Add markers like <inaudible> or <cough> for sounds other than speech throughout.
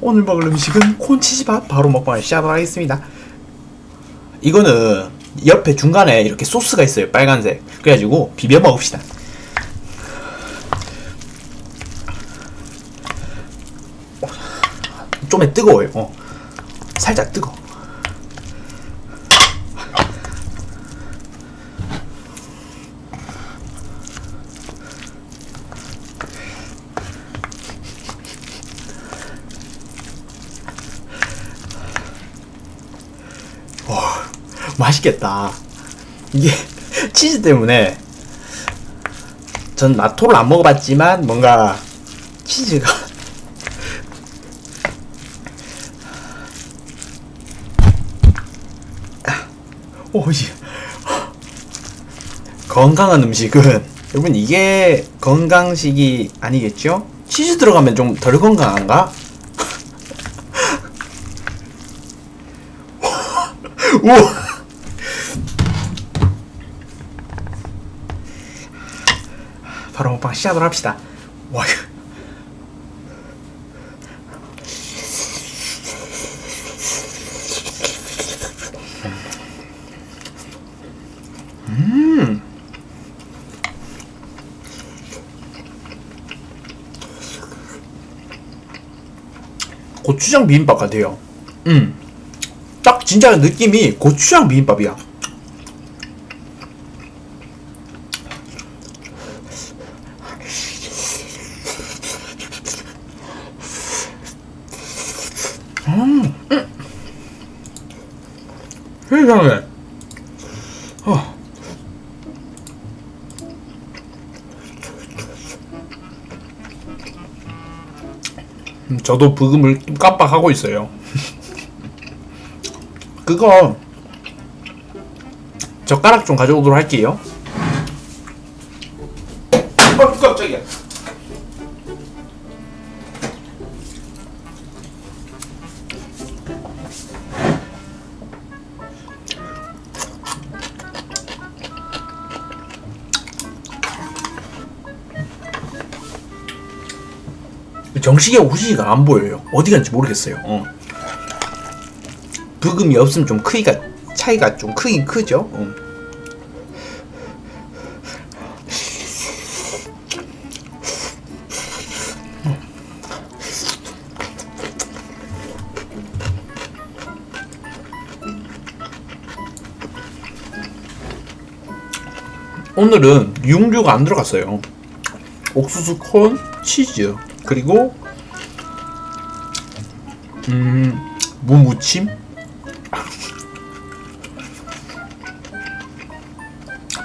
오늘 먹을 음식은 콘치즈밥 바로 먹방을 시작하겠습니다. 이거는 옆에 중간에 이렇게 소스가 있어요. 빨간색. 그래가지고 비벼 먹읍시다. 좀에 뜨거워요. 어. 살짝 뜨거. 맛있겠다. 이게 <laughs> 치즈 때문에 전 나토를 안 먹어봤지만 뭔가 치즈가 <laughs> 오이 <laughs> 건강한 음식은 여러분 이게 건강식이 아니겠죠? 치즈 들어가면 좀 덜 건강한가? 우와 바로 먹방 시작을 합시다. 와. 음. 고추장 비빔밥 같아요. 음. 딱 진짜 느낌이 고추장 비빔밥이야. 세상에. 어. 음, 저도 부금을 깜빡하고 있어요. <laughs> 그거 젓가락 좀 가져오도록 할게요. 어, 깜짝이야. 정식의 후시가 안 보여요. 어디 갔는지 모르겠어요. 어. 부금이 없으면 좀 크기가 차이가 좀 크긴 크죠. 어. 오늘은 육류가 안 들어갔어요. 옥수수 콘, 치즈, 그리고 음 무무침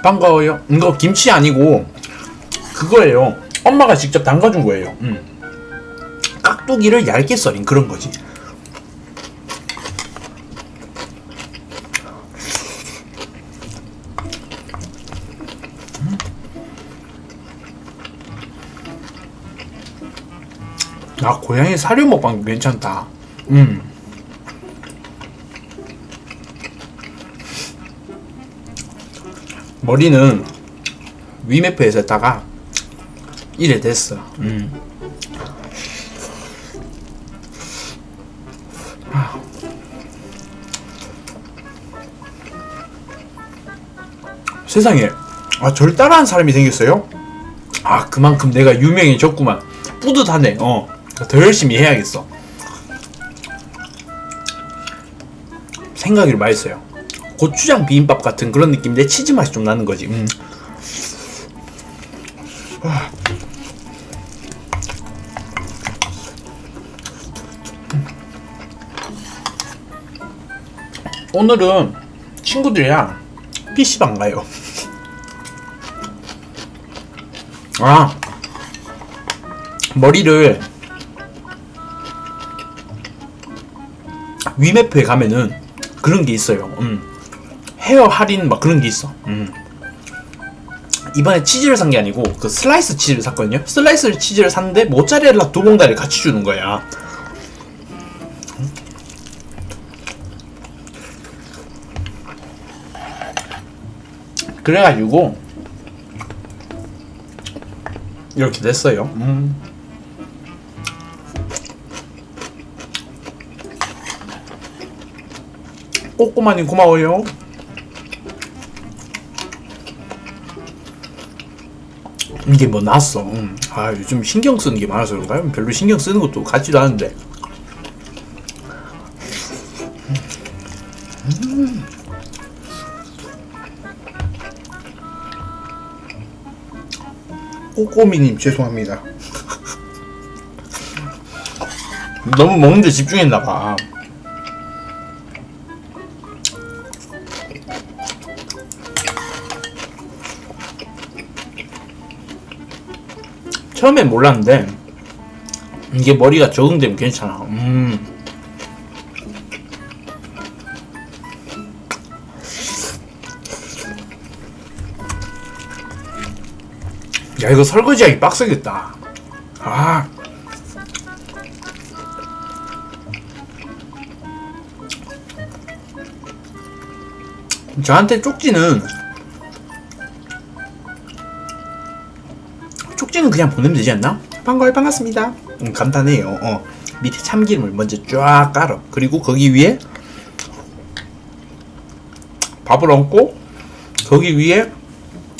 반가워요. 이거 김치 아니고 그거예요. 엄마가 직접 담가준 거예요. 음. 깍두기를 얇게 썰인 그런 거지. 아 고양이 사료 먹방 괜찮다. 음. 머리는 위메프에서 했다가 이래 됐어. 음. 아. 세상에 아, 절 따라한 사람이 생겼어요? 아 그만큼 내가 유명해졌구만 뿌듯하네 어더 열심히 해야겠어. 생각이 맛있어요. 고추장 비빔밥 같은 그런 느낌인데 치즈 맛이 좀 나는 거지. 음. 아. 오늘은 친구들이랑 PC방 가요. <laughs> 아, 머리를 위메프에 가면은 그런 게 있어요. 음. 헤어 할인 막 그런 게 있어. 음. 이번에 치즈를 산 게 아니고 그 슬라이스 치즈를 샀거든요. 슬라이스 치즈를 샀는데 모짜렐라 두 봉다리 같이 주는 거야. 그래가지고 이렇게 됐어요. 음. 꼬꼬마님 고마워요. 이게 뭐 났어. 음. 아 요즘 신경 쓰는 게 많아서 그런가요? 별로 신경 쓰는 것도 같지도 않은데. 꼬꼬미님 죄송합니다. <laughs> 너무 먹는데 집중했나 봐. 처음엔 몰랐는데 이게 머리가 적응되면 괜찮아. 음. 야 이거 설거지하기 빡세겠다. 아. 저한테 쪽지는 쪽지는 그냥 보내면 되지 않나? 반가워요 반갑습니다 음, 간단해요 어. 밑에 참기름을 먼저 쫙 깔아 그리고 거기 위에 밥을 얹고 거기 위에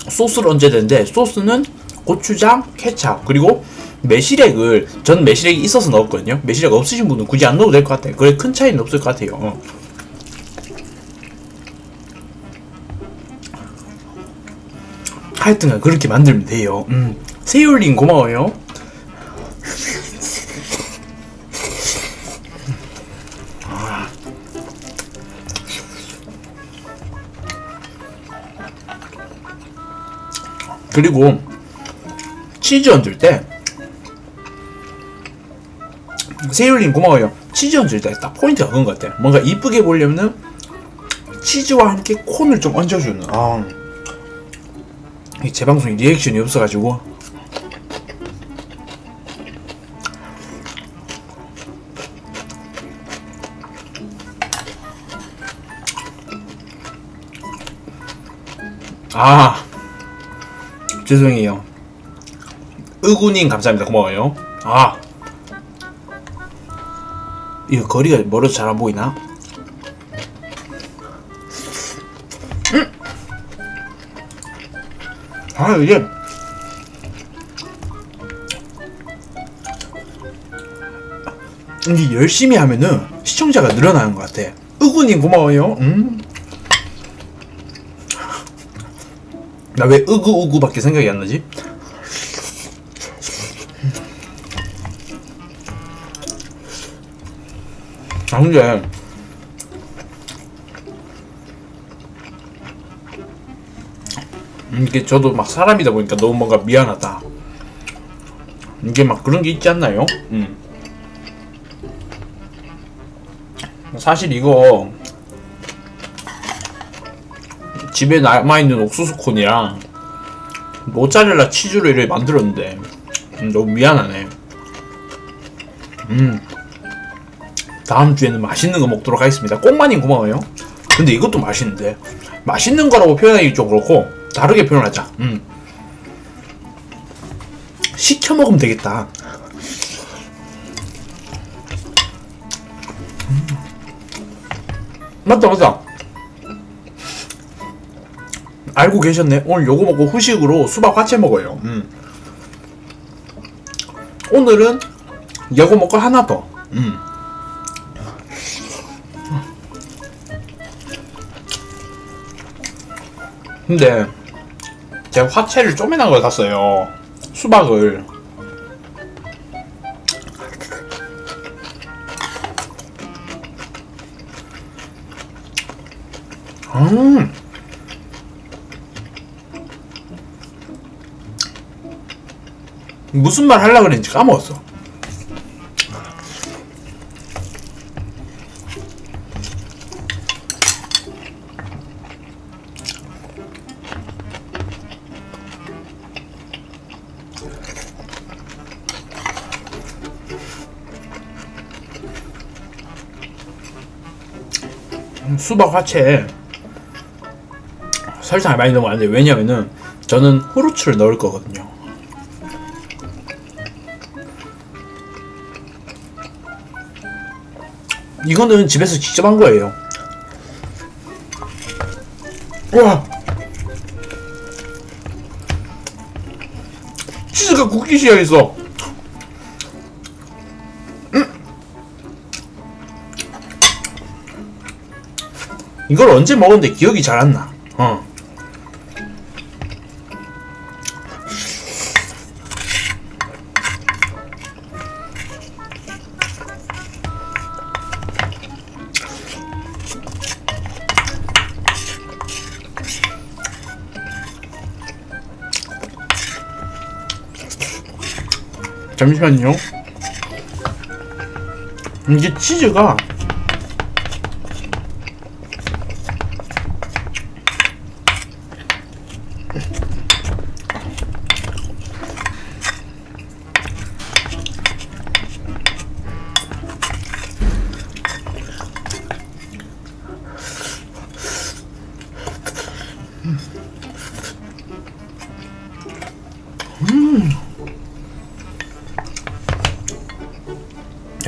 소스를 얹어야 되는데 소스는 고추장, 케찹 그리고 매실액을 전 매실액이 있어서 넣었거든요 매실액 없으신 분은 굳이 안 넣어도 될 것 같아요 그래 큰 차이는 없을 것 같아요 어. 하여튼간 그렇게 만들면 돼요. 음. 세율님 고마워요. 아. 그리고 치즈 얹을 때 세율님 고마워요. 치즈 얹을 때 딱 포인트가 그건 것 같아. 뭔가 이쁘게 보려면은 치즈와 함께 콘을 좀 얹어주는. 아. 이 재방송에 리액션이 없어가지고 아 죄송해요 의구님 감사합니다 고마워요 아 이거 거리가 멀어서 잘 안 보이나? 아 이게 이게 열심히 하면은 시청자가 늘어나는 것 같아. 의구님 고마워요. 음. 나왜 의구 의구밖에 생각이 안 나지? 아 근데 음, 이게 저도 막 사람이다 보니까 너무 뭔가 미안하다. 이게 막 그런 게 있지 않나요? 음. 사실 이거 집에 남아있는 옥수수 콘이랑 모짜렐라 이렇게 만들었는데 음, 너무 미안하네. 음. 다음 주에는 맛있는 거 먹도록 하겠습니다. 꼭마님 고마워요. 근데 이것도 맛있는데 맛있는 거라고 표현하기 좀 그렇고 다르게 표현하자. 음. 시켜 먹으면 되겠다. 음. 맞다 맞다. 알고 계셨네. 오늘 요거 먹고 후식으로 수박 화채 먹어요. 음. 오늘은 요거 먹고 하나 더. 음. 근데 제가 화채를 쪼매난 걸 샀어요. 수박을. 음. 무슨 말 하려고 그랬는지 까먹었어. 수박 화채에 설탕을 많이 넣으면 안 돼요. 왜냐면은 저는 후르츠를 넣을 거거든요. 이거는 집에서 직접 한 거예요. 와 치즈가 굽기 시작했어 음. 이걸 언제 먹었는데 기억이 잘 안 나. 어. 잠시만요. 이게 치즈가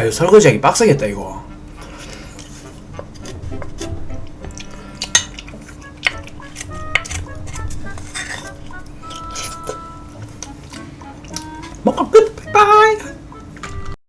야, 이거 설거지하기 빡세겠다, 이거.